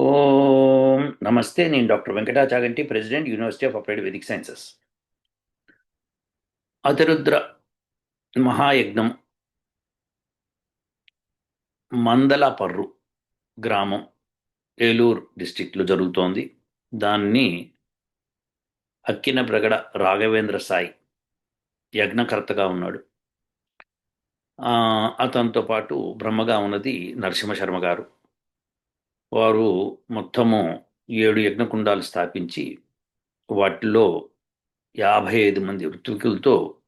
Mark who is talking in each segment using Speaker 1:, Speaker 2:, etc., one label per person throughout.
Speaker 1: ఓం నమస్తే నేను doctor Venkata Chaganti president university of applied Vedic sciences. Atirudra మహాయజ్ఞం Mandalaparru గ్రామం ఏలూరు డిస్టిక్లో జరుగుతోంది. దాన్ని అక్కిన ప్రగడ రాఘవేంద్ర సాయి యజ్ఞకర్తగా ఉన్నాడు. అతనితో పాటు బ్రహ్మగా ఉన్నది నరసింహ శర్మ గారు. వారు మొత్తము ఏడు యజ్ఞకుండాలు స్థాపించి వాటిలో యాభై ఐదు మంది ఋత్వికులతో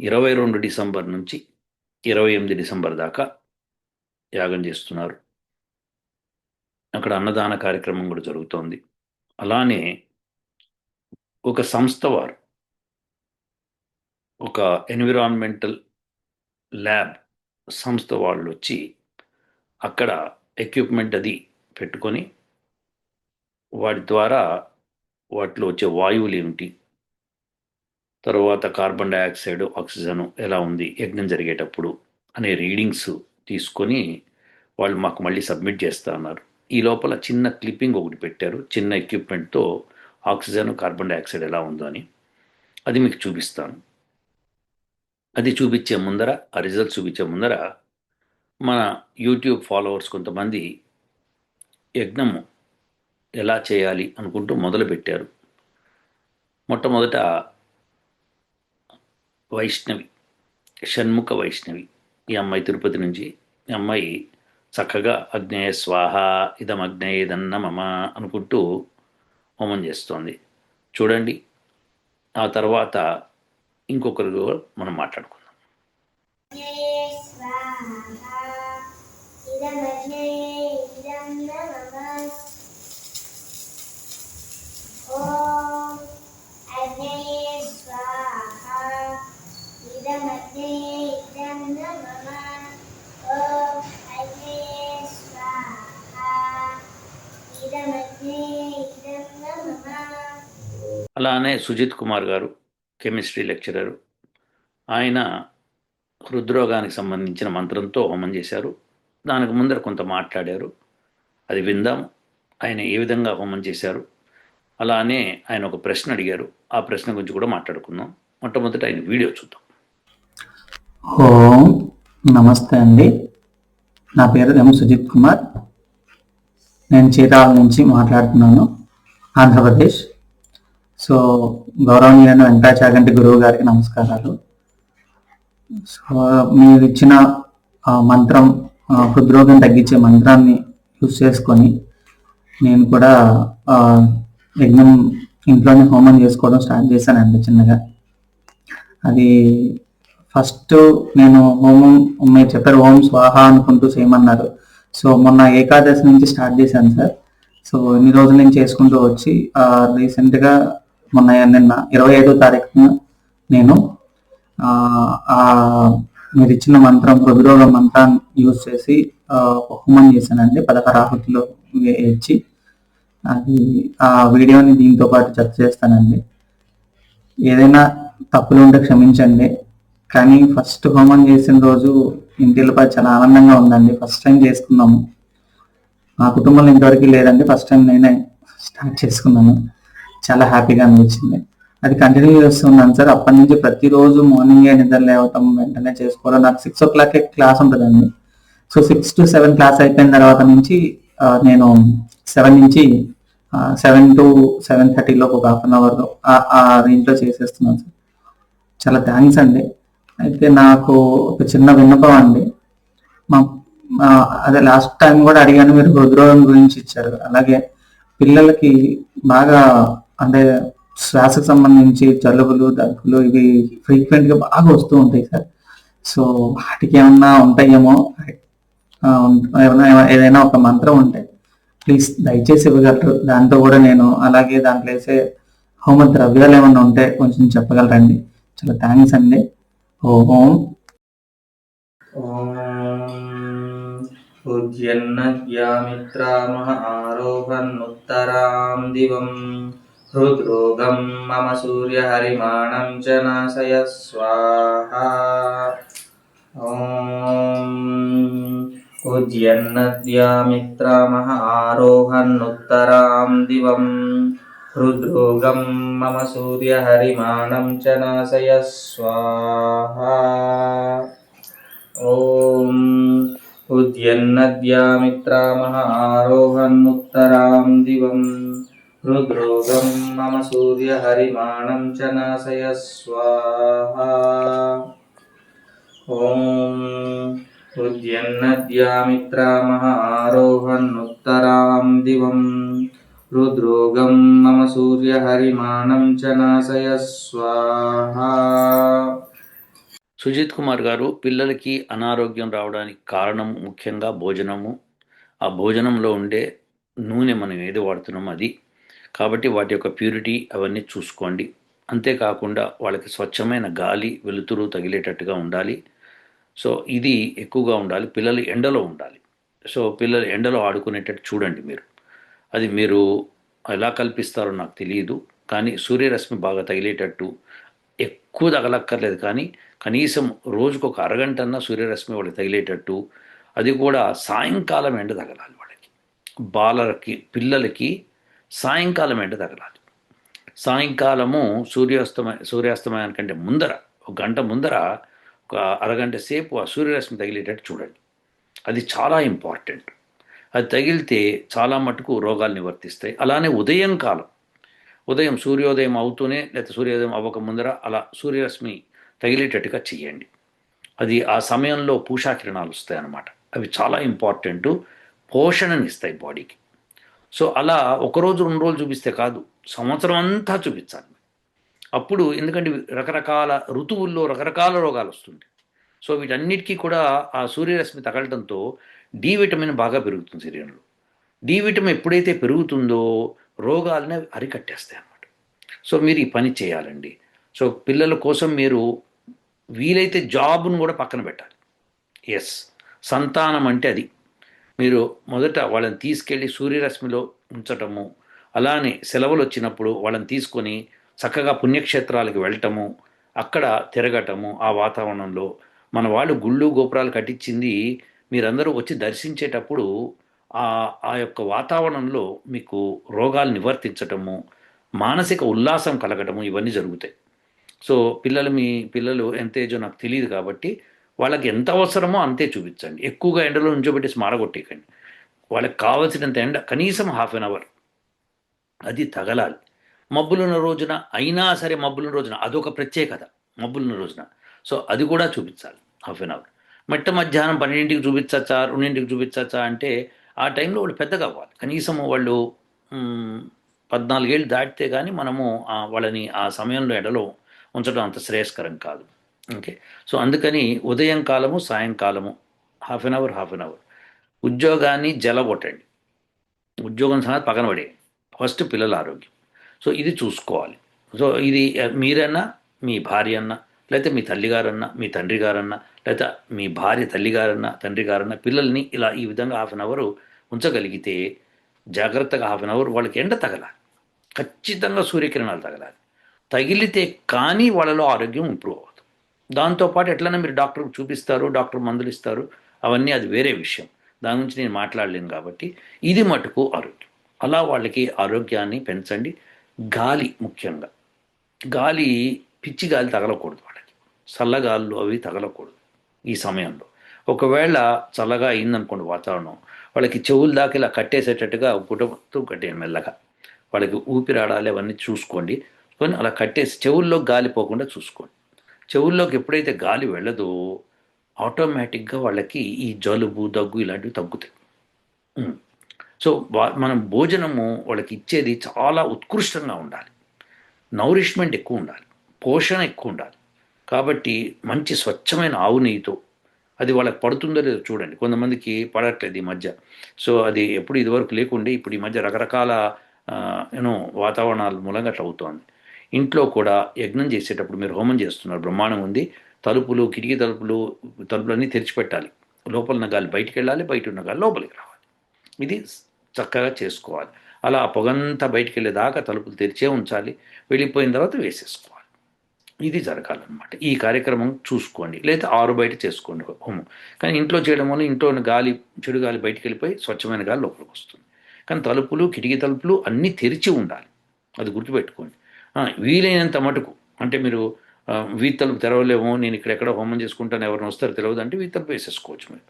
Speaker 1: ఇరవై రెండు డిసెంబర్ నుంచి ఇరవై ఎనిమిది డిసెంబర్ దాకా యాగం చేస్తున్నారు. అక్కడ అన్నదాన కార్యక్రమం కూడా జరుగుతోంది. అలానే ఒక సంస్థ వారు ఒక ఎన్విరాన్మెంటల్ ల్యాబ్ సంస్థ వాళ్ళు వచ్చి అక్కడ ఎక్విప్మెంట్ అది పెట్టుకొని వాటి ద్వారా వాటిలో వచ్చే వాయువులు ఏమిటి? తర్వాత కార్బన్ డైఆక్సైడ్ ఆక్సిజన్ ఎలా ఉంది? యజ్ఞం జరిగేటప్పుడు అనే రీడింగ్స్ తీసుకొని వాళ్ళు మాకు మళ్ళీ సబ్మిట్ చేస్తా అన్నారు. ఈ లోపల చిన్న క్లిప్పింగ్ ఒకటి పెట్టారు. చిన్న ఎక్విప్మెంట్తో ఆక్సిజన్ కార్బన్ డైఆక్సైడ్ ఎలా ఉందో అని. అది మీకు చూపిస్తాను. అది చూపించే ముందర ఆ రిజల్ట్ చూపించే ముందర మన యూట్యూబ్ ఫాలోవర్స్ కొంతమంది యజ్ఞము ఎలా చేయాలి అనుకుంటూ మొదలుపెట్టారు. మొట్టమొదట వైష్ణవి షణ్ముఖ వైష్ణవి ఈ అమ్మాయి తిరుపతి నుంచి ఈ అమ్మాయి చక్కగా అగ్నేయ స్వాహ ఇదం అగ్నేయదన్న మమ అనుకుంటూ హోమం చేస్తోంది. చూడండి ఆ తర్వాత ఇంకొకరు మనం మాట్లాడుకుందాం. అలానే సుజిత్ కుమార్ గారు కెమిస్ట్రీ లెక్చరరు. ఆయన హృద్రోగానికి సంబంధించిన మంత్రంతో హోమం చేశారు. దానికి ముందర కొంత మాట్లాడారు. అది విందాం. ఆయన ఏ విధంగా హోమం చేశారు? అలానే ఆయన ఒక ప్రశ్న అడిగారు. ఆ ప్రశ్న గురించి కూడా మాట్లాడుకుందాం. మొట్టమొదట ఆయన వీడియో చూద్దాం.
Speaker 2: ఓం నమస్తే అండి. నా పేరు ఎం సుజిత్ కుమార్. నేను చీరాల నుంచి మాట్లాడుతున్నాను ఆంధ్రప్రదేశ్. సో గౌరవనీయులైన వెంకటాచాగంటి గురువు గారికి నమస్కారాలు. సో మీరు ఇచ్చిన ఆ, మంత్రం హృద్రోగం తగ్గించే మంత్రాన్ని యూజ్ చేసుకొని నేను కూడా యజ్ఞం ఇంట్లోనే హోమం చేసుకోవడం స్టార్ట్ చేశానండి చిన్నగా. అది ఫస్ట్ నేను హోమం మీరు చెప్పారు ఓం స్వాహ అనుకుంటూ చేయమన్నారు. సో మొన్న ఏకాదశి నుంచి స్టార్ట్ చేశాను సార్. సో ఇన్ని రోజుల నుంచి చేసుకుంటూ వచ్చి రీసెంట్గా మొన్న నిన్న ఇరవై ఐదో తారీఖున నేను మీరు ఇచ్చిన మంత్రం హృదరోగ మంత్రాన్ని యూజ్ చేసి ఆ, హోమం చేశానండి. పదహారు ఆహుతులు ఇచ్చి అది ఆ వీడియోని దీంతో పాటు జత చేస్తానండి. ఏదైనా తప్పులు ఉంటే క్షమించండి. కానీ ఫస్ట్ హోమం చేసిన రోజు ఇంటిపై చాలా ఆనందంగా ఉందండి. ఫస్ట్ టైం చేసుకున్నాము. మా కుటుంబంలో ఇంతవరకు లేదండి. ఫస్ట్ టైం నేనే స్టార్ట్ చేసుకున్నాను. చాలా హ్యాపీగా అనిపించింది. అది కంటిన్యూ చేస్తున్నాను సార్. అప్పటి నుంచి ప్రతిరోజు మార్నింగ్ నిద్ర లేవటం వెంటనే చేసుకోవడం నాకు సిక్స్ ఓ క్లాక్ క్లాస్ ఉంటుందండి. So six to seven class అయిపోయిన తర్వాత నుంచి నేను సెవెన్ నుంచి సెవెన్ టు సెవెన్ థర్టీలో ఒక హాఫ్ అన్ అవర్ ఆ రేంజ్లో చేసేస్తున్నాను సార్. చాలా థ్యాంక్స్ అండి. అయితే నాకు ఒక చిన్న విన్నపం అండి. మా అదే లాస్ట్ టైం కూడా అడిగాను మీరు హృద్రోగం గురించి ఇచ్చారు. అలాగే పిల్లలకి బాగా అంటే శ్వాసకు సంబంధించి జలుబులు దగ్గులు ఇవి ఫ్రీక్వెంట్ గా బాగా వస్తూ ఉంటాయి సార్ సో వాటికి ఏమన్నా ఉంటాయేమో ఆ, ఉం- ఏమైనా ఏదైనా ఒక మంత్రం ఉంటే ప్లీజ్ దయచేసి ఇవ్వగలరు దాంతో కూడా నేను అలాగే దాంట్లో వేసే హోమ ద్రవ్యాలు ఏమన్నా ఉంటే కొంచెం చెప్పగలరండి చాలా థ్యాంక్స్ అండి ఓం
Speaker 3: उद्यन्नद्यामित्रामः आरोहन्नुत्तरां दिवं हृद्रोगं मम सूर्यहरिमाणं च नाशय स्वाहा ॐ उद्यन्नद्यामित्रामः आरोहन्नुत्तरां दिवं हृद्रोगं मम सूर्यहरिमाणं च नाशय स्वाहा ॐ उद्यन्नद्यामित्रामः आरोहन्नुत्तरां दिवं हृद्रोगं मम सूर्यहरिमाणं च नाशय स्वाहा ॐ उद्यन्नद्यामित्रामः आरोहन्नुत्तरां दिवं रुद्रोगं मम सूर्यहरिमाणं च नाशय स्वाहा
Speaker 1: సుజిత్ కుమార్ గారు పిల్లలకి అనారోగ్యం రావడానికి కారణం ముఖ్యంగా భోజనము ఆ భోజనంలో ఉండే నూనె మనం ఏది వాడుతున్నామో అది కాబట్టి వాటి యొక్క ప్యూరిటీ అవన్నీ చూసుకోండి. అంతేకాకుండా వాళ్ళకి స్వచ్ఛమైన గాలి వెలుతురు తగిలేటట్టుగా ఉండాలి. సో ఇది ఎక్కువగా ఉండాలి. పిల్లలు ఎండలో ఉండాలి. సో పిల్లలు ఎండలో ఆడుకునేటట్టు చూడండి మీరు. అది మీరు ఎలా కల్పిస్తారో నాకు తెలియదు. కానీ సూర్యరశ్మి బాగా తగిలేటట్టు ఎక్కువ తగలక్కర్లేదు కానీ కనీసం రోజుకు ఒక అరగంటన్నా సూర్యరశ్మి వాళ్ళకి తగిలేటట్టు అది కూడా సాయంకాలం ఎండ తగలాలి వాళ్ళకి. బాలలకి పిల్లలకి సాయంకాలం ఎండ తగలాలి. సాయంకాలము సూర్యాస్తమయ సూర్యాస్తమయానికంటే ముందర ఒక గంట ముందర ఒక అరగంట సేపు ఆ సూర్యరశ్మి తగిలేటట్టు చూడండి. అది చాలా ఇంపార్టెంట్. అది తగిలితే చాలా మటుకు రోగాలు నివర్తిస్తాయి. అలానే ఉదయం కాలం. ఉదయం సూర్యోదయం అవుతూనే లేదా సూర్యోదయం అవ్వక ముందర అలా సూర్యరశ్మి తగిలేటట్టుగా చేయండి అది ఆ సమయంలో పూషాకిరణాలు వస్తాయి అన్నమాట అవి చాలా ఇంపార్టెంట్. పోషణని ఇస్తాయి బాడీకి. సో అలా ఒకరోజు రెండు రోజులు చూపిస్తే కాదు. సంవత్సరం అంతా చూపించాలి. అప్పుడు ఎందుకంటే రకరకాల ఋతువుల్లో రకరకాల రోగాలు వస్తుంటాయి. సో వీటన్నిటికీ కూడా ఆ సూర్యరశ్మి తగలడంతో డి విటమిన్ బాగా పెరుగుతుంది శరీరంలో. డి విటమిన్ ఎప్పుడైతే పెరుగుతుందో రోగాలని అరికట్టేస్తాయి అన్నమాట. సో మీరు ఈ పని చేయాలండి. సో పిల్లల కోసం మీరు వీలైతే జాబ్ను కూడా పక్కన పెట్టాలి. ఎస్. సంతానం అంటే అది. మీరు మొదట వాళ్ళని తీసుకెళ్ళి సూర్యరశ్మిలో ఉంచటము అలానే సెలవులు వచ్చినప్పుడు వాళ్ళని తీసుకొని చక్కగా పుణ్యక్షేత్రాలకు వెళ్ళటము అక్కడ తిరగటము ఆ వాతావరణంలో. మన వాళ్ళు గుళ్ళు గోపురాలు కట్టించింది మీరందరూ వచ్చి దర్శించేటప్పుడు ఆ ఆ యొక్క వాతావరణంలో మీకు రోగాలు నివర్తించటము మానసిక ఉల్లాసం కలగటము ఇవన్నీ జరుగుతాయి. సో పిల్లలు మీ పిల్లలు ఎంత ఏజో నాకు తెలియదు కాబట్టి వాళ్ళకి ఎంత అవసరమో అంతే చూపించండి. ఎక్కువగా ఎండలో ఉంచబెట్టి స్మారగొట్టేయకండి. వాళ్ళకి కావలసినంత ఎండ కనీసం హాఫ్ అన్ అవర్ అది తగలాలి. మబ్బులున్న రోజున అయినా సరే మబ్బులున్న రోజున అదొక ప్రత్యేకత మబ్బులున్న రోజున. సో అది కూడా చూపించాలి హాఫ్ అన్ అవర్ మెట్ట మధ్యాహ్నం పన్నెండింటికి చూపించచ్చా రెండింటికి చూపించచ్చా అంటే ఆ టైంలో వాళ్ళు పెద్దగా అవ్వాలి. కనీసం వాళ్ళు పద్నాలుగేళ్ళు దాటితే కానీ మనము వాళ్ళని ఆ సమయంలో ఎడలో ఉంచడం అంత శ్రేయస్కరం కాదు. ఓకే. సో అందుకని ఉదయం కాలము సాయంకాలము half an hour half an hour. ఉద్యోగాన్ని జలగొట్టండి. ఉద్యోగం సంగతి పక్కన ఫస్ట్ పిల్లల ఆరోగ్యం. సో ఇది చూసుకోవాలి. సో ఇది మీరన్నా మీ భార్య అన్న లేకపోతే మీ తల్లిగారన్నా మీ తండ్రి గారన్నా లేకపోతే మీ భార్య తల్లిగారన్నా తండ్రి గారన్నా పిల్లల్ని ఇలా ఈ విధంగా హాఫ్ అన్ అవర్ ఉంచగలిగితే జాగ్రత్తగా హాఫ్ అన్ అవర్ వాళ్ళకి ఎండ తగలాలి. ఖచ్చితంగా సూర్యకిరణాలు తగలాలి. తగిలితే కానీ వాళ్ళలో ఆరోగ్యం ఇంప్రూవ్ అవ్వాలి. దాంతోపాటు ఎట్లనే మీరు డాక్టర్కి చూపిస్తారు డాక్టర్ మందులు ఇస్తారు అవన్నీ అది వేరే విషయం. దాని గురించి నేను మాట్లాడలేను కాబట్టి ఇది మటుకు ఆరోగ్యం. అలా వాళ్ళకి ఆరోగ్యాన్ని పెంచండి. గాలి ముఖ్యంగా. గాలి పిచ్చి గాలి తగలకూడదు వాళ్ళకి. చల్లగాళ్ళు అవి తగలకూడదు ఈ సమయంలో. ఒకవేళ చల్లగా అయిందనుకోండి వాతావరణం వాళ్ళకి చెవులు దాకా ఇలా కట్టేసేటట్టుగా గుటతో కట్టేయండి మెల్లగా. వాళ్ళకి ఊపిరాడాలి అవన్నీ చూసుకోండి. కానీ అలా కట్టేసి చెవుల్లో గాలి పోకుండా చూసుకోండి. చెవుల్లోకి ఎప్పుడైతే గాలి వెళ్ళదో ఆటోమేటిక్గా వాళ్ళకి ఈ జలుబు దగ్గు ఇలాంటివి తగ్గుతాయి. సో వా- మనం భోజనము వాళ్ళకి ఇచ్చేది చాలా ఉత్కృష్టంగా ఉండాలి. నౌరిష్మెంట్ ఎక్కువ ఉండాలి. పోషణ ఎక్కువ ఉండాలి. కాబట్టి మంచి స్వచ్ఛమైన ఆవు నెయ్యితో అది వాళ్ళకి పడుతుందో లేదో చూడండి. కొంతమందికి పడట్లేదు ఈ మధ్య. సో అది ఎప్పుడు ఇదివరకు లేకుండే ఇప్పుడు ఈ మధ్య రకరకాల యూనో వాతావరణాల మూలంగా అట్లా అవుతోంది. ఇంట్లో కూడా యజ్ఞం చేసేటప్పుడు మీరు హోమం చేస్తున్నారు. బ్రహ్మాండం ఉంది. తలుపులు కిటికీ తలుపులు తలుపులన్నీ తెరిచిపెట్టాలి. లోపల ఉన్న గాలి బయటికి వెళ్ళాలి బయట ఉన్న గాలి లోపలికి రావాలి. ఇది చక్కగా చేసుకోవాలి. అలా ఆ పొగంతా బయటికి వెళ్ళేదాకా తలుపులు తెరిచే ఉంచాలి. వెళ్ళిపోయిన తర్వాత వేసేసుకోవాలి. ఇది జరగాలన్నమాట. ఈ కార్యక్రమం చూసుకోండి. లేదా ఆరు బయట చేసుకోండి హోమం. కానీ ఇంట్లో చేయడం వల్ల ఇంట్లో ఉన్న గాలి చెడు గాలి బయటికి వెళ్ళిపోయి స్వచ్ఛమైన గాలి లోపలికి వస్తుంది. కానీ తలుపులు కిటికీ తలుపులు అన్నీ తెరిచి ఉండాలి. అది గుర్తుపెట్టుకోండి. వీలైనంత మటుకు. అంటే మీరు వీతలు తెరవలేము తెరవలేమో నేను ఇక్కడ ఎక్కడ హోమం చేసుకుంటాను ఎవరిని వస్తారో తెలియదు అంటే వీతలు వేసేసుకోవచ్చు మీరు.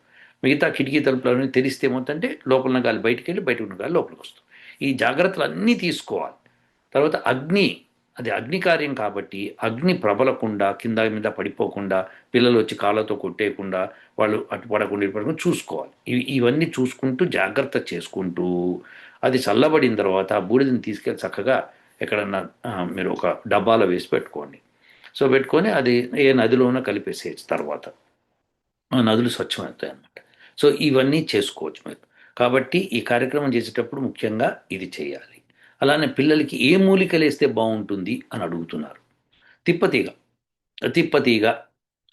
Speaker 1: మిగతా కిటికీ తలుపులన్నీ తెరిస్తే ఏమవుతుందంటే లోపల గాలి బయటికి వెళ్ళి బయట ఉన్న గాలి లోపలికి వస్తుంది. ఈ జాగ్రత్తలు అన్నీ తీసుకోవాలి. తర్వాత అగ్ని అది అగ్ని కార్యం కాబట్టి అగ్ని ప్రబలకుండా కింద మీద పడిపోకుండా పిల్లలు వచ్చి కాళ్ళతో కొట్టేయకుండా వాళ్ళు అటు పడకుండా ఇటు పడకుండా చూసుకోవాలి. ఇవి ఇవన్నీ చూసుకుంటూ జాగ్రత్త చేసుకుంటూ అది చల్లబడిన తర్వాత ఆ బూడిదని తీసుకెళ్ళి చక్కగా ఎక్కడన్నా మీరు ఒక డబ్బాలో వేసి పెట్టుకోండి. సో పెట్టుకొని అది ఏ నదిలోనో కలిపేసేయచ్చు తర్వాత నదులు స్వచ్ఛమవుతాయి అన్నమాట. సో ఇవన్నీ చేసుకోవచ్చు మీరు. కాబట్టి ఈ కార్యక్రమం చేసేటప్పుడు ముఖ్యంగా ఇది చేయాలి. అలానే పిల్లలకి ఏ మూలికలు వేస్తే బాగుంటుంది అని అడుగుతున్నారు. తిప్పతీగ. తిప్పతీగ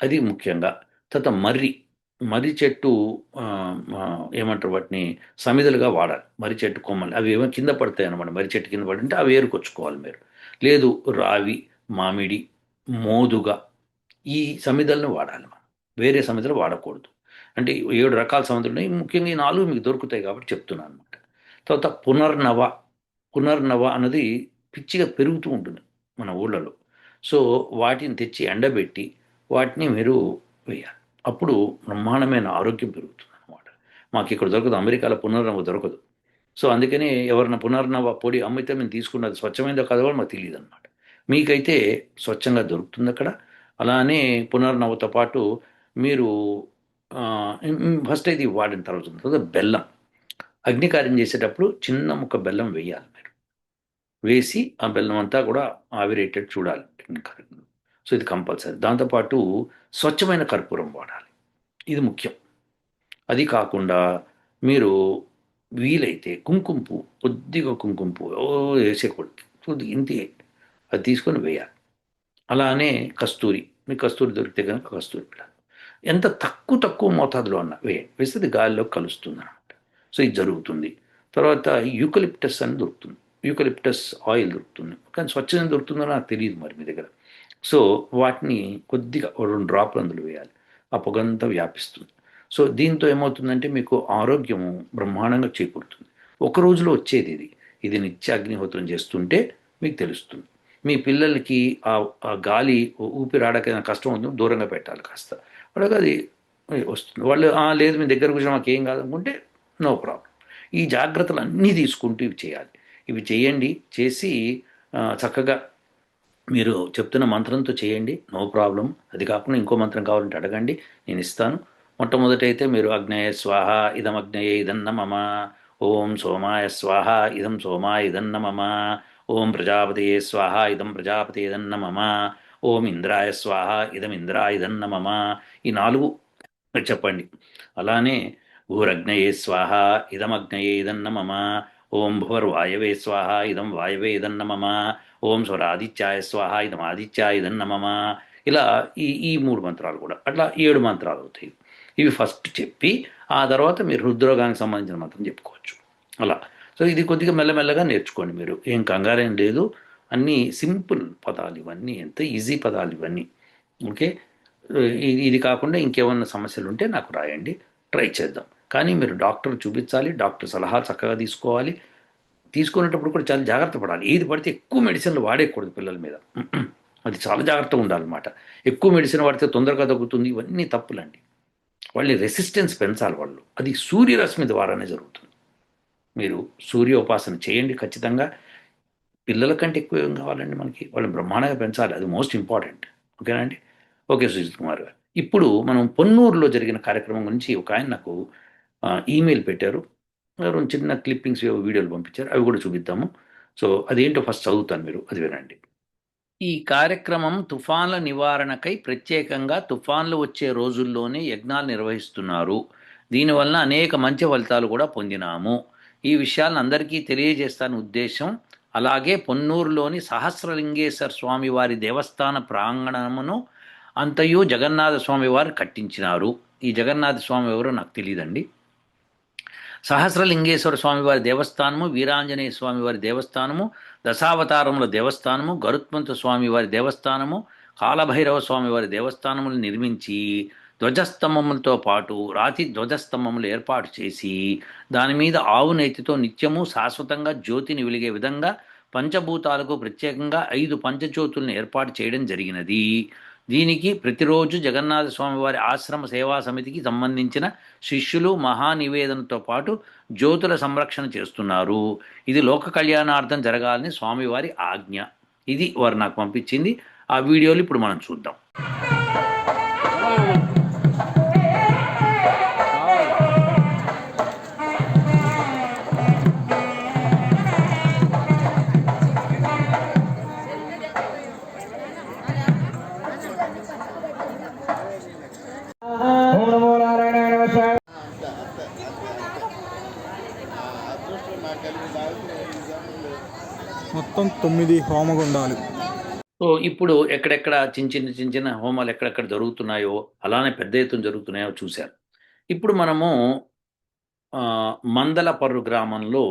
Speaker 1: అది ముఖ్యంగా. తర్వాత మర్రి. మర్రి చెట్టు ఏమంటారు వాటిని సమిధలుగా వాడాలి. మర్రి చెట్టు కొమ్మలు. అవి ఏమో కింద పడతాయి అనమాట మర్రి చెట్టు కింద పడింటే అవి ఏరుకొచ్చుకోవాలి మీరు. లేదు రావి మామిడి మోదుగా ఈ సమిధలను వాడాలి మనం. వేరే సమిధలు వాడకూడదు. అంటే ఏడు రకాల సమిధులు ఉన్నాయి. ముఖ్యంగా ఈ నాలుగు మీకు దొరుకుతాయి కాబట్టి చెప్తున్నాను అనమాట తర్వాత పునర్నవ పునర్నవ అన్నది పిచ్చిగా పెరుగుతూ ఉంటుంది మన ఊళ్ళలో. సో వాటిని తెచ్చి ఎండబెట్టి వాటిని మీరు వేయాలి. అప్పుడు బ్రహ్మాండమైన ఆరోగ్యం పెరుగుతుంది అనమాట మాకు ఇక్కడ దొరకదు అమెరికాలో పునర్నవ దొరకదు. సో అందుకని ఎవరైనా పునర్నవ పొడి అమ్మితే మేము తీసుకున్నది స్వచ్ఛమైందో కాదో కూడా మాకు తెలియదు అనమాట మీకైతే స్వచ్ఛంగా దొరుకుతుంది అక్కడ. అలానే పునర్నవతో పాటు మీరు ఫస్ట్ ఇది వాడిన తర్వాత తర్వాత బెల్లం. అగ్నికార్యం చేసేటప్పుడు చిన్న ముక్క బెల్లం వేయాలి మీరు. వేసి ఆ బెల్లం అంతా కూడా ఆవిరేటట్టు చూడాలి అగ్నికార్యం సో ఇది కంపల్సరీ. దాంతోపాటు స్వచ్ఛమైన కర్పూరం వాడాలి. ఇది ముఖ్యం. అది కాకుండా మీరు వీలైతే కుంకుమ పువ్వు కొద్దిగా కుంకుమ పువ్వు వేసేకూడదు కొద్ది ఇంతే. అది తీసుకొని వేయాలి. అలానే కస్తూరి మీకు కస్తూరి దొరికితే కనుక కస్తూరి పిల్ల. ఎంత తక్కువ తక్కువ మోతాదులో అన్న వేయండి. వేస్తే అది గాలిలో కలుస్తుంది అనమాట సో ఇది జరుగుతుంది. తర్వాత యూకలిప్టస్ అని దొరుకుతుంది. యూకలిప్టస్ ఆయిల్ దొరుకుతుంది. కానీ స్వచ్ఛంగా దొరుకుతుందో నాకు తెలియదు మరి మీ దగ్గర. సో వాటిని కొద్దిగా రెండు డ్రాప్లు అందులో వేయాలి. ఆ పొగంతా వ్యాపిస్తుంది. సో దీంతో ఏమవుతుందంటే మీకు ఆరోగ్యము బ్రహ్మాండంగా చేకూరుతుంది. ఒక రోజులో వచ్చేది ఇది. ఇది నిత్య అగ్నిహోత్రం చేస్తుంటే మీకు తెలుస్తుంది. మీ పిల్లలకి ఆ గాలి ఊపిరాడకైనా కష్టం అవుతుంది దూరంగా పెట్టాలి కాస్త. వాళ్ళకి అది వస్తుంది. వాళ్ళు "ఆ, లేదు మీ దగ్గర కూర్చొని మాకు ఏం కాదనుకుంటే నో ప్రాబ్లం. ఈ జాగ్రత్తలు అన్నీ తీసుకుంటూ ఇవి చేయాలి. ఇవి చేయండి చేసి చక్కగా మీరు చెప్తున్న మంత్రంతో చేయండి. No problem. అది కాకుండా ఇంకో మంత్రం కావాలంటే అడగండి. నేను ఇస్తాను. మొట్టమొదట అయితే మీరు అగ్నేయ స్వాహ ఇదం అగ్నేయ ఇదన్న మమ ఓం సోమాయ స్వాహ ఇదం సోమాయ ఇదన్న మమ ఓం ప్రజాపతియే స్వాహ ఇదం ప్రజాపతి ఇదన్న మమ ఓం ఇంద్రాయ స్వాహ ఇదం ఇంద్రాయ ఇదన్న మమ ఈ నాలుగు చెప్పండి. అలానే ఊరగ్నయే స్వాహ ఇదం అగ్నయే ఇదన్న మమ ఓం భువర్వాయవే స్వాహ ఇదం వాయవే ఇదన్న మమ ఓం స్వరాదిత్యాయ స్వాహ ఇదం ఆదిత్యాయ ఇదన్న మమ ఇలా ఈ ఈ మూడు మంత్రాలు కూడా అట్లా ఏడు మంత్రాలు అవుతాయి. ఇవి ఫస్ట్ చెప్పి ఆ తర్వాత మీరు హృద్రోగానికి సంబంధించిన మంత్రం చెప్పుకోవచ్చు. అలా. సో ఇది కొద్దిగా మెల్లమెల్లగా నేర్చుకోండి మీరు. ఏం కంగారేం లేదు. అన్నీ సింపుల్ పదాలు ఇవన్నీ ఎంత ఈజీ పదాలు ఇవన్నీ. ఓకే? ఇది ఇది కాకుండా ఇంకేమన్నా సమస్యలు ఉంటే నాకు రాయండి. ట్రై చేద్దాం. కానీ మీరు డాక్టర్ చూపించాలి డాక్టర్ సలహా చక్కగా తీసుకోవాలి. తీసుకునేటప్పుడు కూడా చాలా జాగ్రత్త పడాలి. ఏది పడితే ఎక్కువ మెడిసిన్లు వాడేయకూడదు పిల్లల మీద. అది చాలా జాగ్రత్తగా ఉండాలన్నమాట. ఎక్కువ మెడిసిన్ వాడితే తొందరగా తగ్గుతుంది ఇవన్నీ తప్పులండి. వాళ్ళని రెసిస్టెన్స్ పెంచాలి వాళ్ళు. అది సూర్యరశ్మి ద్వారానే జరుగుతుంది. మీరు సూర్యోపాసన చేయండి ఖచ్చితంగా. పిల్లల కంటే ఎక్కువ ఏం కావాలండి మనకి? వాళ్ళని బ్రహ్మాండంగా పెంచాలి. అది మోస్ట్ ఇంపార్టెంట్. ఓకేనా అండి? ఓకే సుజిత్ కుమార్ గారు. ఇప్పుడు మనం పొన్నూరులో జరిగిన కార్యక్రమం గురించి ఒక ఆయన నాకు ఈమెయిల్ పెట్టారు. రెండు చిన్న క్లిప్పింగ్స్ వీడియోలు పంపించారు. అవి కూడా చూపిద్దాము. సో అదేంటో ఫస్ట్ చదువుతాను మీరు. అది వినండి. ఈ కార్యక్రమం తుఫాన్ల నివారణకై ప్రత్యేకంగా తుఫాన్లు వచ్చే రోజుల్లోనే యజ్ఞాలు నిర్వహిస్తున్నారు. దీనివల్ల అనేక మంచి ఫలితాలు కూడా పొందినాము. ఈ విషయాలను అందరికీ తెలియజేస్తాను ఉద్దేశం. అలాగే పొన్నూరులోని సహస్రలింగేశ్వర స్వామి వారి దేవస్థాన ప్రాంగణమును అంతయు జగన్నాథ స్వామి వారు కట్టించినారు. ఈ జగన్నాథ స్వామి ఎవరో నాకు తెలియదండి. సహస్రలింగేశ్వర స్వామివారి దేవస్థానము వీరాంజనేయ స్వామివారి దేవస్థానము దశావతారముల దేవస్థానము గరుత్మంత స్వామివారి దేవస్థానము కాలభైరవ స్వామివారి దేవస్థానములు నిర్మించి ధ్వజస్తంభములతో పాటు రాతి ధ్వజస్తంభములు ఏర్పాటు చేసి దాని మీద ఆవు నేతితో నిత్యము శాశ్వతంగా జ్యోతిని వెలిగే విధంగా పంచభూతాలకు ప్రత్యేకంగా ఐదు పంచజ్యోతులను ఏర్పాటు చేయడం జరిగినది. దీనికి ప్రతిరోజు జగన్నాథ స్వామివారి ఆశ్రమ సేవా సమితికి సంబంధించిన శిష్యులు మహానివేదనతో పాటు జ్యోతుల సంరక్షణ చేస్తున్నారు. ఇది లోక కళ్యాణార్థం జరగాలని స్వామివారి ఆజ్ఞ. ఇది వారు నాకు పంపించింది. ఆ వీడియోలు ఇప్పుడు మనం చూద్దాం.
Speaker 4: తొమ్మిది హోమగుండాలు.
Speaker 1: సో ఇప్పుడు ఎక్కడెక్కడ చిన్న చిన్న చిన్న చిన్న హోమాలు ఎక్కడెక్కడ జరుగుతున్నాయో అలానే పెద్ద ఎత్తున జరుగుతున్నాయో చూశారు. ఇప్పుడు మనము మందలపర్రు గ్రామంలో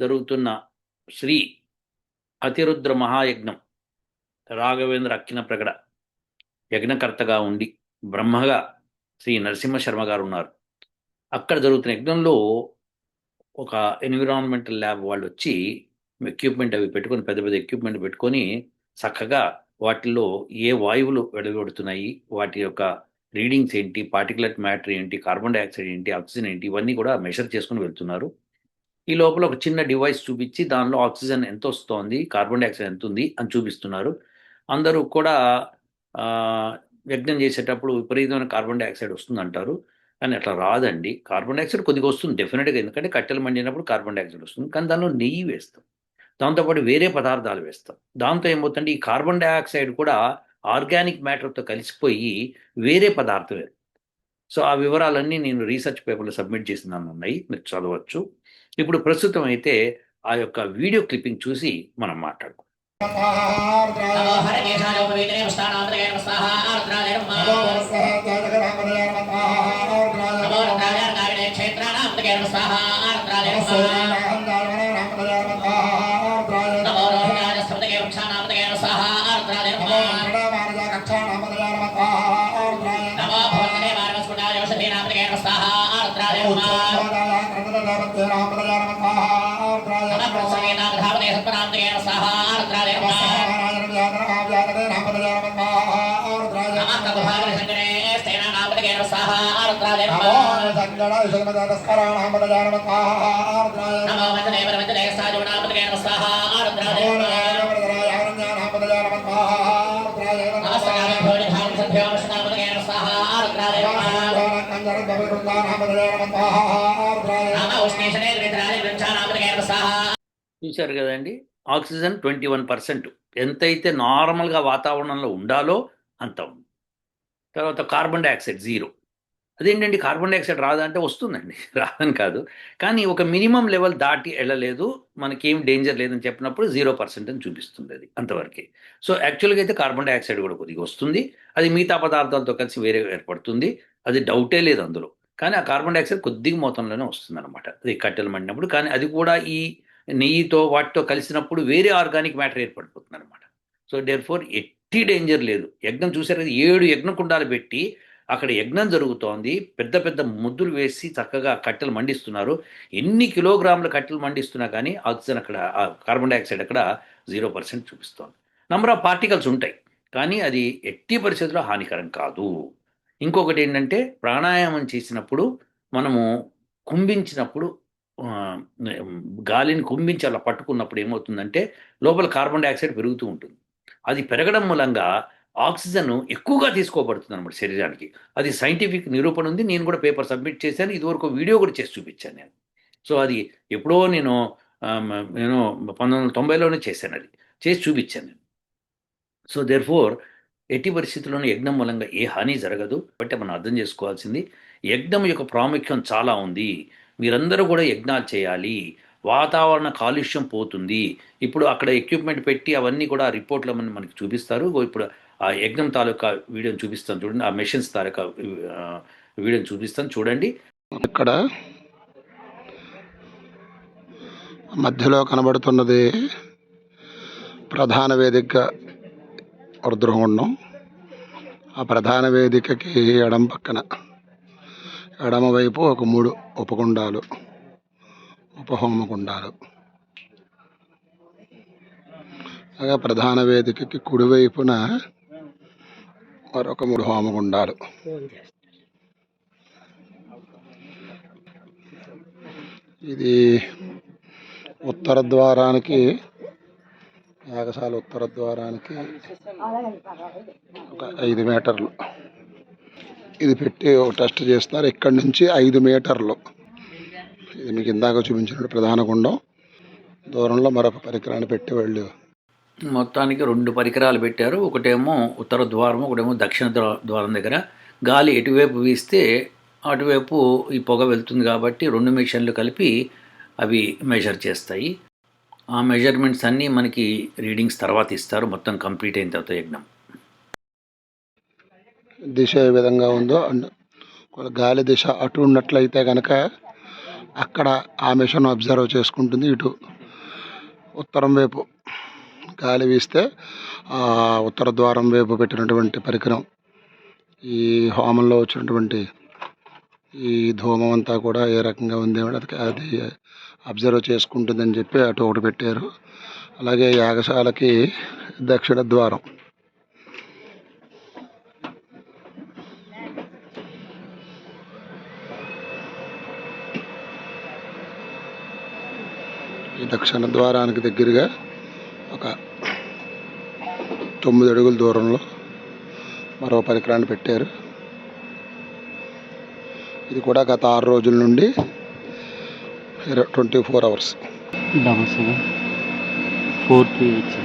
Speaker 1: జరుగుతున్న శ్రీ అతిరుద్ర మహాయజ్ఞం రాఘవేంద్ర అక్కిన ప్రగడ యజ్ఞకర్తగా ఉండి బ్రహ్మగా శ్రీ నరసింహ శర్మ గారు ఉన్నారు. అక్కడ జరుగుతున్న యజ్ఞంలో ఒక ఎన్విరాన్మెంటల్ ల్యాబ్ వాళ్ళు వచ్చి ఎక్విప్మెంట్ అవి పెట్టుకొని పెద్ద పెద్ద ఎక్విప్మెంట్ పెట్టుకొని చక్కగా వాటిల్లో ఏ వాయువులు వెలువడుతున్నాయి వాటి యొక్క రీడింగ్స్ ఏంటి పార్టికులర్ మ్యాటర్ ఏంటి కార్బన్ డైఆక్సైడ్ ఏంటి ఆక్సిజన్ ఏంటి ఇవన్నీ కూడా మెషర్ చేసుకుని వెళ్తున్నారు. ఈ లోపల ఒక చిన్న డివైస్ చూపించి దానిలో ఆక్సిజన్ ఎంత వస్తోంది కార్బన్ డైఆక్సైడ్ ఎంత ఉంది అని చూపిస్తున్నారు. అందరూ కూడా యజ్ఞం చేసేటప్పుడు విపరీతమైన కార్బన్ డైఆక్సైడ్ వస్తుంది అంటారు కానీ అట్లా రాదండి. కార్బన్ డైఆక్సైడ్ కొద్దిగా వస్తుంది డెఫినెట్గా ఎందుకంటే కట్టెలు మండినప్పుడు కార్బన్ డైఆక్సైడ్ వస్తుంది. కానీ దానిలో నెయ్యి వేస్తాం. దాంతోపాటు వేరే పదార్థాలు వేస్తాం దాంతో ఏమవుతుందంటే ఈ కార్బన్ డైఆక్సైడ్ కూడా ఆర్గానిక్ మ్యాటర్తో కలిసిపోయి వేరే పదార్థం సో ఆ వివరాలన్నీ నేను రీసెర్చ్ పేపర్లో సబ్మిట్ చేసినాను ఉన్నాయి మీరు చదవచ్చు ఇప్పుడు ప్రస్తుతం అయితే ఆ యొక్క వీడియో క్లిప్పింగ్ చూసి మనం మాట్లాడుకుందాం
Speaker 5: నమో
Speaker 1: చూశారు కదండి ఆక్సిజన్ ట్వంటీ వన్ పర్సెంట్ ఎంతైతే నార్మల్గా వాతావరణంలో ఉండాలో అంత ఉంది. తర్వాత కార్బన్ డైఆక్సైడ్ జీరో. అదేంటండి కార్బన్ డైఆక్సైడ్ రాదంటే వస్తుందండి. రాదని కాదు. కానీ ఒక మినిమం లెవెల్ దాటి వెళ్ళలేదు మనకేం డేంజర్ లేదని చెప్పినప్పుడు జీరో పర్సెంట్ అని చూపిస్తుంది అది అంతవరకే. సో యాక్చువల్గా అయితే కార్బన్ డైఆక్సైడ్ కూడా కొద్దిగా వస్తుంది. అది మిగతా పదార్థాలతో కలిసి వేరే ఏర్పడుతుంది. అది డౌటే లేదు అందులో. కానీ ఆ కార్బన్ డైఆక్సైడ్ కొద్దిగా మొత్తంలోనే వస్తుంది అనమాట అది కట్టెలు మండినప్పుడు. కానీ అది కూడా ఈ నెయ్యితో వాటితో కలిసినప్పుడు వేరే ఆర్గానిక్ మ్యాటర్ ఏర్పడిపోతుంది అనమాట సో డేర్ ఫోర్ ఎట్టి డేంజర్ లేదు. యజ్ఞం చూసారు కదా ఏడు యజ్ఞ కుండాలు పెట్టి అక్కడ యజ్ఞం జరుగుతోంది. పెద్ద పెద్ద ముద్దులు వేసి చక్కగా కట్టెలు మండిస్తున్నారు. ఎన్ని కిలోగ్రాముల కట్టెలు మండిస్తున్నా కానీ ఆక్సిజన్ అక్కడ కార్బన్ డైఆక్సైడ్ అక్కడ జీరో పర్సెంట్ చూపిస్తోంది. నంబర్ ఆఫ్ పార్టికల్స్ ఉంటాయి. కానీ అది ఎట్టి పరిస్థితుల్లో హానికరం కాదు. ఇంకొకటి ఏంటంటే ప్రాణాయామం చేసినప్పుడు మనము కుంభించినప్పుడు గాలిని కుంభించి అలా పట్టుకున్నప్పుడు ఏమవుతుందంటే లోపల కార్బన్ డైఆక్సైడ్ పెరుగుతూ ఉంటుంది. అది పెరగడం మూలంగా ఆక్సిజన్ ఎక్కువగా తీసుకోబడుతుంది అనమాట శరీరానికి. అది సైంటిఫిక్ నిరూపణ ఉంది నేను కూడా పేపర్ సబ్మిట్ చేశాను ఇదివరకు వీడియో కూడా చేసి చూపించాను నేను. సో అది ఎప్పుడో నేను నేను పంతొమ్మిది వందల తొంభైలోనే చేశాను అది. చేసి చూపించాను నేను. సో దేర్ ఫోర్ ఎట్టి పరిస్థితుల్లోనూ యజ్ఞం మూలంగా ఏ హాని జరగదు. బట్టి మనం అర్థం చేసుకోవాల్సింది యజ్ఞం యొక్క ప్రాముఖ్యం చాలా ఉంది. మీరందరూ కూడా యజ్ఞాలు చేయాలి. వాతావరణ కాలుష్యం పోతుంది. ఇప్పుడు అక్కడ ఎక్విప్మెంట్ పెట్టి అవన్నీ కూడా ఆ రిపోర్ట్లో మనకి చూపిస్తారు. ఇప్పుడు ఆ యజ్ఞం తాలూకా వీడియోని చూపిస్తాను చూడండి. ఆ మెషిన్స్ తాలూకా వీడియోని చూపిస్తాను చూడండి.
Speaker 6: ఇక్కడ మధ్యలో కనబడుతున్నది ప్రధాన వేదిక రుద్రహోండం ఆ ప్రధాన వేదికకి ఎడం పక్కన ఎడమవైపు ఒక మూడు ఉపకుండాలు ఉపహోమకుండాలు. అలాగే ప్రధాన వేదికకి కుడివైపున మరొక మూడు హోమగుండాలు ఇది ఉత్తర ద్వారానికి యాగశాల ఉత్తర ద్వారానికి ఒక ఐదు మీటర్లు. ఇది పెట్టి ఒక టెస్ట్ చేస్తున్నారు. ఇక్కడ నుంచి ఐదు మీటర్లు. ఇది మీకు ఇందాక చూపించిన ప్రధాన గుండం. దూరంలో మరొక పరికరాన్ని పెట్టి వాళ్ళు.
Speaker 1: మొత్తానికి రెండు పరికరాలు పెట్టారు. ఒకటేమో ఉత్తర ద్వారం ఒకటేమో దక్షిణ ద్వారం దగ్గర. గాలి ఎటువైపు వీస్తే అటువైపు ఈ పొగ వెళ్తుంది కాబట్టి రెండు మిషన్లు కలిపి అవి మెజర్ చేస్తాయి. ఆ మెజర్మెంట్స్ అన్నీ మనకి రీడింగ్స్ తర్వాత ఇస్తారు. మొత్తం కంప్లీట్ అయిన తర్వాత యజ్ఞం.
Speaker 6: దిశ ఏ విధంగా ఉందో అండ్ గాలి దిశ అటు ఉన్నట్లయితే కనుక అక్కడ ఆ మిషన్ అబ్జర్వ్ చేసుకుంటుంది. ఇటు ఉత్తరం వైపు గాలి వీస్తే ఆ ఉత్తర ద్వారం వైపు పెట్టినటువంటి పరికరం ఈ హోమంలో వచ్చినటువంటి ఈ ధూమం అంతా కూడా ఏ రకంగా ఉంది అది అది అబ్జర్వ్ చేసుకుంటుందని చెప్పి అటు ఒకటి పెట్టారు. అలాగే యాగశాలకి దక్షిణ ద్వారం ఈ దక్షిణ ద్వారానికి దగ్గరగా ఒక తొమ్మిది అడుగుల దూరంలో మరో పరికరాన్ని పెట్టారు. ఇది కూడా గత ఆరు రోజుల నుండి twenty four
Speaker 7: hours double seven four three eight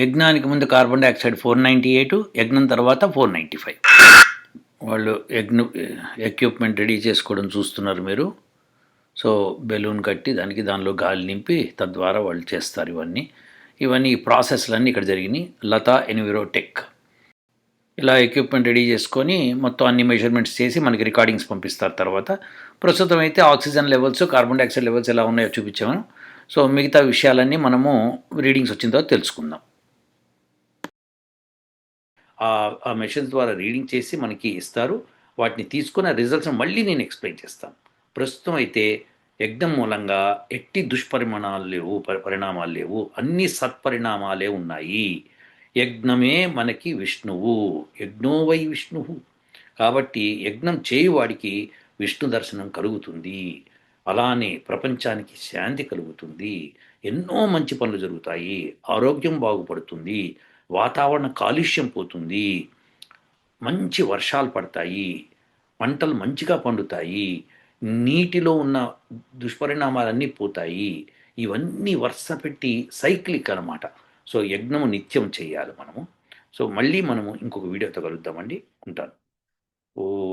Speaker 1: యజ్ఞానికి ముందు carbon dioxide four ninety eight యజ్ఞం తర్వాత ఫోర్ నైంటీ ఫైవ్. వాళ్ళు యజ్ఞ ఎక్విప్మెంట్ రెడీ చేసుకోవడం చూస్తున్నారు మీరు. సో బెలూన్ కట్టి దానికి దానిలో గాలి నింపి తద్వారా వాళ్ళు చేస్తారు ఇవన్నీ. ఇవన్నీ ఈ ప్రాసెస్లన్నీ ఇక్కడ జరిగినాయి. లతా ఎన్విరోటెక్. ఇలా ఎక్విప్మెంట్ రెడీ చేసుకొని మొత్తం అన్ని మెజర్మెంట్స్ చేసి మనకి రికార్డింగ్స్ పంపిస్తారు తర్వాత. ప్రస్తుతం అయితే oxygen levels carbon dioxide levels ఎలా ఉన్నాయో చూపించాము. సో మిగతా విషయాలన్నీ మనము రీడింగ్స్ వచ్చిన తర్వాత తెలుసుకుందాం. ఆ- మెషిన్ మెషిన్స్ ద్వారా రీడింగ్ చేసి మనకి ఇస్తారు. వాటిని తీసుకున్న రిజల్ట్స్ మళ్ళీ నేను ఎక్స్ప్లెయిన్ చేస్తాను. ప్రస్తుతం అయితే యజ్ఞం మూలంగా ఎట్టి దుష్పరిమాణాలు లేవు పరిణామాలు లేవు. అన్ని సత్పరిణామాలే ఉన్నాయి. యజ్ఞమే మనకి విష్ణువు. యజ్ఞో వై విష్ణువు. కాబట్టి యజ్ఞం చేయువాడికి విష్ణు దర్శనం కలుగుతుంది. అలానే ప్రపంచానికి శాంతి కలుగుతుంది. ఎన్నో మంచి పనులు జరుగుతాయి. ఆరోగ్యం బాగుపడుతుంది. వాతావరణ కాలుష్యం పోతుంది. మంచి వర్షాలు పడతాయి. పంటలు మంచిగా పండుతాయి. నీటిలో ఉన్న దుష్పరిణామాలన్నీ పోతాయి. ఇవన్నీ వరుస పెట్టి సైక్లిక్ అనమాట సో యజ్ఞము నిత్యం చేయాలి మనము. సో మళ్ళీ మనము ఇంకొక వీడియోతో కలుద్దామండి. ఉంటాను. ఓ